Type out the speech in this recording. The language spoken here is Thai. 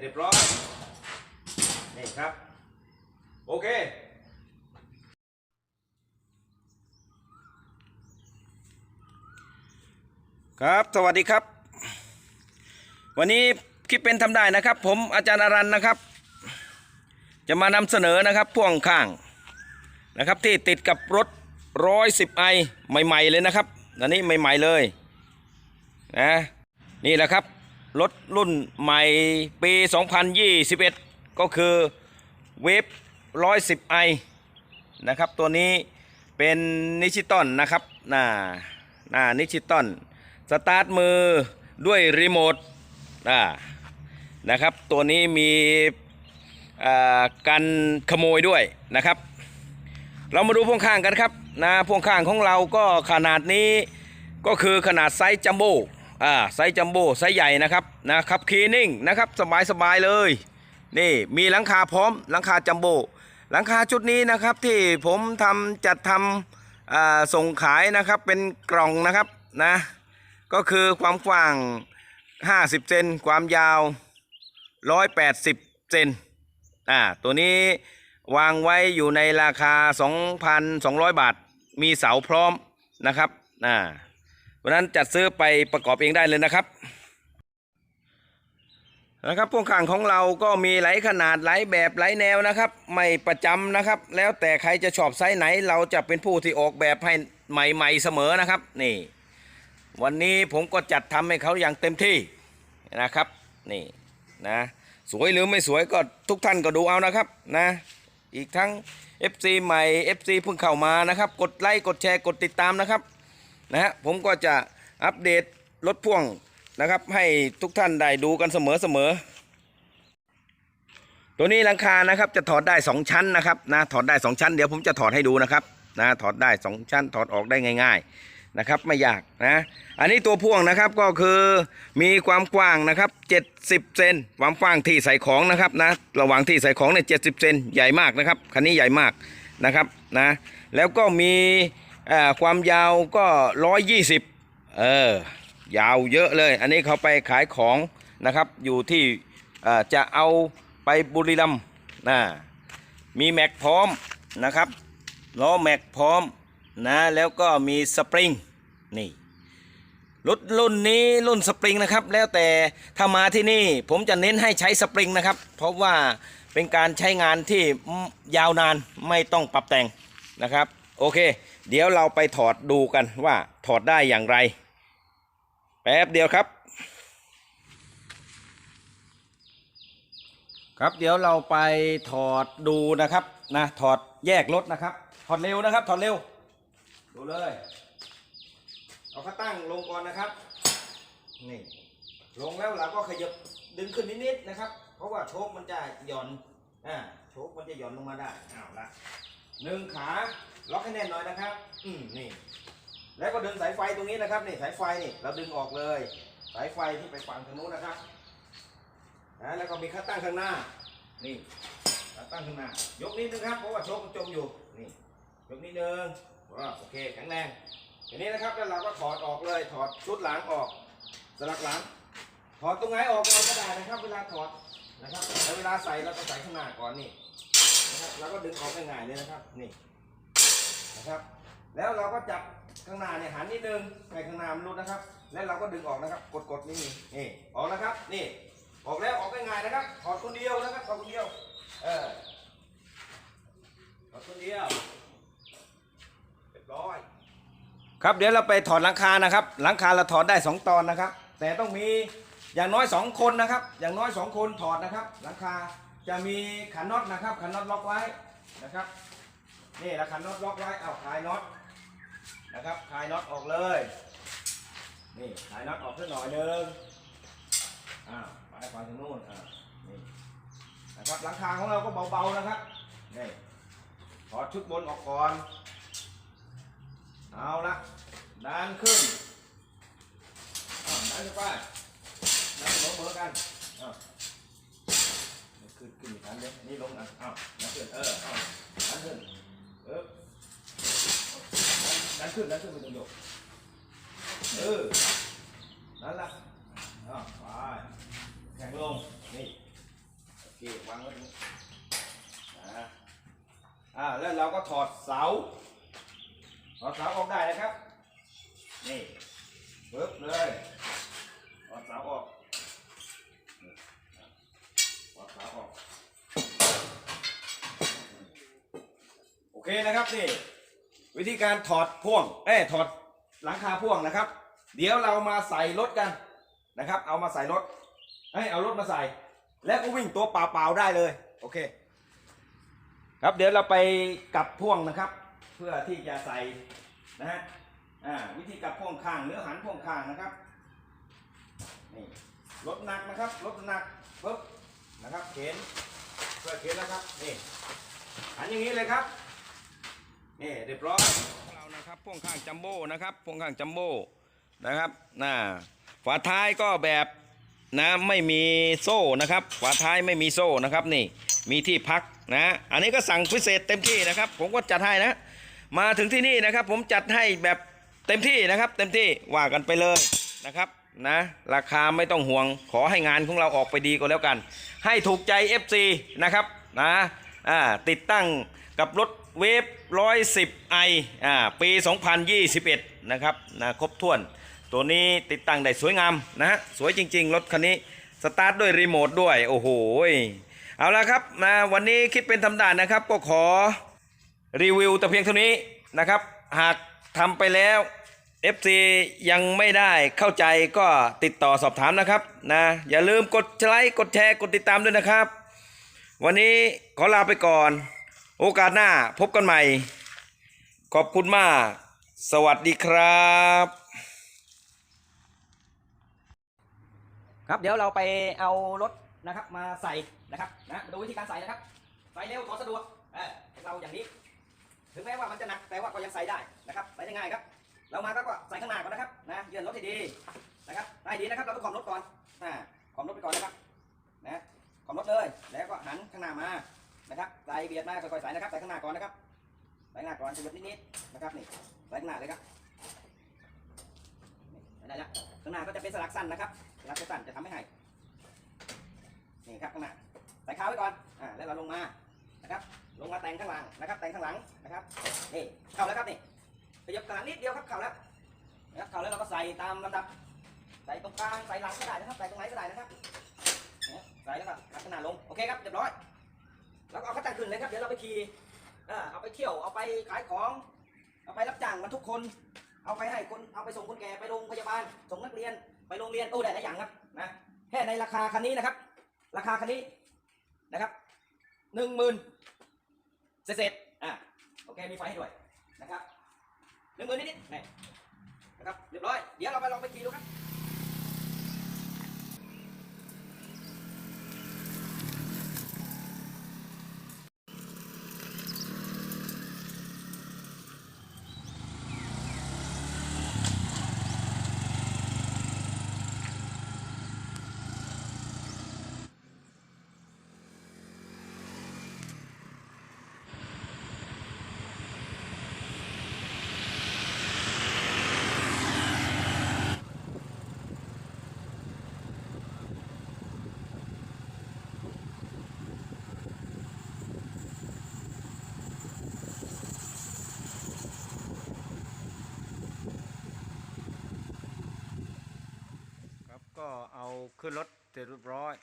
เรียบร้อย นี่ครับ โอเคครับ สวัสดีครับ วันนี้คลิปเป็นทำได้นะครับ ผมอาจารย์อรันนะครับ จะมานำเสนอนะครับพ่วงข้างนะครับที่ติดกับรถร้อยสิบไอใหม่ ๆ เลยนะครับอันนี้ใหม่ ๆ เลยนะนี่แหละครับ รถรุ่นใหม่ปี 2021 ก็คือเวฟ 110ไอนะครับ ตัวนี้เป็นนิชิตอนนะครับหน้าหน้านิชิตอน สตาร์ทมือด้วยรีโมทอ่านะครับ ตัวนี้มีอ่ากันขโมยด้วยนะครับ เรามาดูพ่วงข้างกันครับนะพ่วงข้างของเราก็ขนาดนี้ก็คือขนาดไซส์จัมโบ้ อ่าไซส์จัมโบ้ไซส์ใหญ่นะครับนะครับคีนิ่งนะครับสบายสบายเลยนี่มีหลังคาพร้อมหลังคาจัมโบ้หลังคาชุดนี้นะครับที่ผมทำจัดทำส่งขายนะครับเป็นกล่องนะครับนะก็คือความกว้าง 50 เซนความยาว 180 เซนอ่าตัวนี้วางไว้อยู่ในราคา 2,200 บาท มีเสาพร้อมนะครับอ่า เพราะนั้นจัดซื้อไปประกอบเองได้เลยนะครับนะครับพวกข้างของเราก็มีหลายขนาดหลายแบบหลายแนวนะครับ ไม่ประจำนะครับ แล้วแต่ใครจะชอบไซส์ไหน เราจะเป็นผู้ที่ออกแบบให้ใหม่ๆเสมอนะครับ นี่ วันนี้ผมก็จัดทำให้เขาอย่างเต็มที่นะครับนี่นะสวยหรือไม่สวยก็ทุกท่านก็ดูเอานะครับนะอีกทั้ง FC ใหม่ FC เพิ่งเข้ามานะครับ กดไลค์กดแชร์กดติดตามนะครับ นะฮะผมก็จะอัปเดตรถพ่วงนะครับ ให้ทุกท่านได้ดูกันเสมอเสมอตัวนี้หลังคานะครับจะถอดได้ 2 ชั้นนะครับนะถอดได้ 2 ชั้นเดี๋ยวผมจะถอดให้ดูนะครับนะถอดได้ 2 ชั้นถอดออกได้ง่าย ๆนะครับ ไม่ยากนะอันนี้ตัวพ่วงนะครับก็คือมีความกว้างนะครับ70เซนความกว้างที่ใส่ของนะครับนะระหว่างที่ใส่ของเนี่ย70เซนใหญ่มากนะครับคันนี้ใหญ่มากนะครับนะแล้วก็มี ความยาวก็120เออยาวเยอะเลย อันนี้เขาไปขายของนะครับอยู่ที่จะเอาไปบุรีรัมย์นะมีแม็กพร้อมนะครับล้อแม็กพร้อมนะแล้วก็มีสปริงนี่รถรุ่นนี้รุ่นสปริงนะครับ แล้วแต่ถ้ามาที่นี่ผมจะเน้นให้ใช้สปริงนะครับ เพราะว่าเป็นการใช้งานที่ยาวนานไม่ต้องปรับแต่งนะครับ โอเค เดี๋ยวเราไปถอดดูกันว่าถอดได้อย่างไร แป๊บเดียวครับ ครับเดี๋ยวเราไปถอดดูนะครับนะถอดแยกรถนะครับ ถอดเร็วนะครับ ถอดเร็ว ดูเลยเอาขาตั้งลงก่อนนะครับนี่ลงแล้วเราก็ขยับดึงขึ้นนิดๆนะครับ เพราะว่าโชคมันจะหย่อนอ่าโชคมันจะหย่อนลงมาได้อ้าวละ หนึ่งขาล็อกให้แน่นหน่อยนะครับ อืมนี่ แล้วก็ดึงสายไฟตรงนี้นะครับนี่สายไฟนี่เราดึงออกเลย สายไฟที่ไปฝั่งทางนู้นนะครับนะแล้วก็มีขาตั้งข้างหน้า นี่ขาตั้งข้างหน้า ยกนิดนึงครับเพราะว่าโชคมันจมอยู่นี่ยกนิดนึงว่าโอเคแข็งแรงทีนี้นะครับแล้วเราก็ถอดออกเลยถอดชุดหลังออกสลักหลังถอดตรงไหนออกเราก็ได้นะครับ เวลาถอดนะครับแล้วเวลาใส่เราก็ใส่ข้างหน้าก่อนนี่ นะครับแล้วก็ดึงออกง่ายๆเลยนะครับนี่นะครับ แล้วเราก็จับข้างหน้าเนี่ยหันนิดนึงให้ข้างหน้ามันรุดนะครับ แล้วเราก็ดึงออกนะครับ กดๆนี่นี่ออกนะครับ นี่ออกแล้วออกง่ายๆนะครับถอดคนเดียวนะครับถอดคนเดียวเออถอดคนเดียวเรียบร้อยครับเดี๋ยวเราไปถอดหลังคานะครับ หลังคาเราถอดได้สองตอนนะครับ แต่ต้องมีอย่างน้อยสองคนนะครับ อย่างน้อยสองคนถอดนะครับ หลังคา จะมีขันน็อตนะครับ ขันน็อตล็อกไว้นะครับนี่แล้วขันน็อตล็อกไว้เอาคลายน็อตนะครับคลายน็อตออกเลยนี่คลายน็อตออกสักหน่อยหนึงอ้าวไปฝั่งทางโน้นอ่านี่นะครับหลังคาของเราก็เบาๆนะครับนี่ถอดชุดบนออกก่อนเอาละดันขึ้นดันขึ้นไปดันเสมอๆกันอ้า ขึ้นขึ้นอีกครั้งเดียนี่ลงอะอ้าวดันขึ้น เอออ้าวดันขึ้น เออดันขึ้นดันขึ้นไม่ต้องโยกเออ นั่นละอ้าวไปแข็งลง นี่เก็บวางไว้ตรงนี้อ่าอ่า แล้วเราก็ถอดเสา ถอดเสาออกได้นะครับ นี่ปึ๊บเลย ถอดเสาออกนี่ถอดเสาออก โอ เคนะครับนี่วิธีการถอดพ่วงเอ้ถอดหลังคาพ่วงนะครับ เดี๋ยวเรามาใส่รถกันนะครับ เอามาใส่รถให้เอารถมาใส่ แล้วก็วิ่งตัวเปล่าๆได้เลยโอเค ครับเดี๋ยวเราไปกลับพ่วงนะครับ เพื่อที่จะใส่นะฮะวิธีกลับพ่วงข้างหรือหันพ่วงข้างนะครับนี่รถหนักนะครับรถหนักปึ๊บนะครับเข็นเพื่อเข็นนะครับนี่หันอย่างนี้เลยครับ นี่เรียบร้อยของเรานะครับพ่วงข้างจัมโบ้นะครับพ่วงข้างจัมโบ้นะครับน่าฝาท้ายก็แบบนะไม่มีโซ่นะครับ ฝาท้ายไม่มีโซ่นะครับนี่มีที่พักนะอันนี้ก็สั่งพิเศษเต็มที่นะครับ ผมก็จัดให้นะ มาถึงที่นี่นะครับ ผมจัดให้แบบเต็มที่นะครับ เต็มที่ว่ากันไปเลยนะครับนะราคาไม่ต้องห่วงขอให้งานของเราออกไปดีก็แล้วกัน ให้ถูกใจ FC นะครับนะ อ่าติดตั้งกับรถเวฟ110 i อ่าปี 2021 นะครับนะครบถ้วน ตัวนี้ติดตั้งได้สวยงามนะฮะสวยจริง ๆ รถคันนี้สตาร์ทด้วยรีโมทด้วย โอ้โหเอาละครับนะวันนี้คิดเป็นทำด่านนะครับ ก็ขอรีวิวแต่เพียงเท่านี้นะครับ หากทำไปแล้ว FC ยังไม่ได้เข้าใจก็ติดต่อสอบถามนะครับนะอย่าลืมกดไลค์กดแชร์กดติดตามด้วยนะครับ วันนี้ขอลาไปก่อน โอกาสหน้าพบกันใหม่ ขอบคุณมาก สวัสดีครับ ครับเดี๋ยวเราไปเอารถนะครับมาใส่นะครับนะดูวิธีการใส่นะครับ ใส่เร็วถอสะดวกเออเราอย่างนี้ ถึงแม้ว่ามันจะหนักแต่ว่าก็ยังใส่ได้นะครับใส่ได้ง่ายครับ เรามาก็ใส่ข้างหน้าก่อนนะครับนะเยื่อนรถให้ดีนะครับให้ดีนะครับเราต้องขอมรถก่อนอ่า นะครับใส่เบียดมาค่อยๆใส่นะครับใส่ข้างหน้าก่อนนะครับใส่ข้างหน้าก่อนขยับนิดๆนะครับนี่ใส่ข้างหน้าเลยครับนี่ใส่ได้แล้วข้างหน้าก็จะเป็นสลักสั้นนะครับสลักสั้นจะทำให้ให้นี่ครับข้างหน้าใส่ขาไว้ก่อนอ่าแล้วเราลงมานะครับ ลงมาแต่งข้างหลังนะครับ แต่งข้างหลังนะครับนี่เข้าแล้วครับนี่ขยับข้างหลังนิดเดียวครับเข้าแล้วนะครับเข้าแล้วเราก็ใส่ตามลำดับใส่ตรงกลางใส่หลังก็ได้นะครับใส่ตรงไหนก็ได้นะครับใส่แล้วก็ลักษณะลงโอเคครับเรียบร้อย แล้วก็เอาเขาตั้งขึ้นเลยครับ เดี๋ยวเราไปขี่เอาไปเที่ยว เอาไปขายของ เอาไปรับจ้างมันทุกคน เอาไปให้คน เอาไปส่งคนแก่ไปโรงพยาบาล ส่งนักเรียน ไปโรงเรียน โอ้ได้หลายอย่างครับ นะ แค่ในราคาคันนี้นะครับ ราคาคันนี้นะครับหนึ่งหมื่นเศษๆอะ โอเค มีไฟให้ด้วยนะครับหนึ่งหมื่นนิดๆนี่นะครับ เรียบร้อย เดี๋ยวเราไปลองไปขี่ดูครับ ขึ้นรถเสร็จเรียบร้อย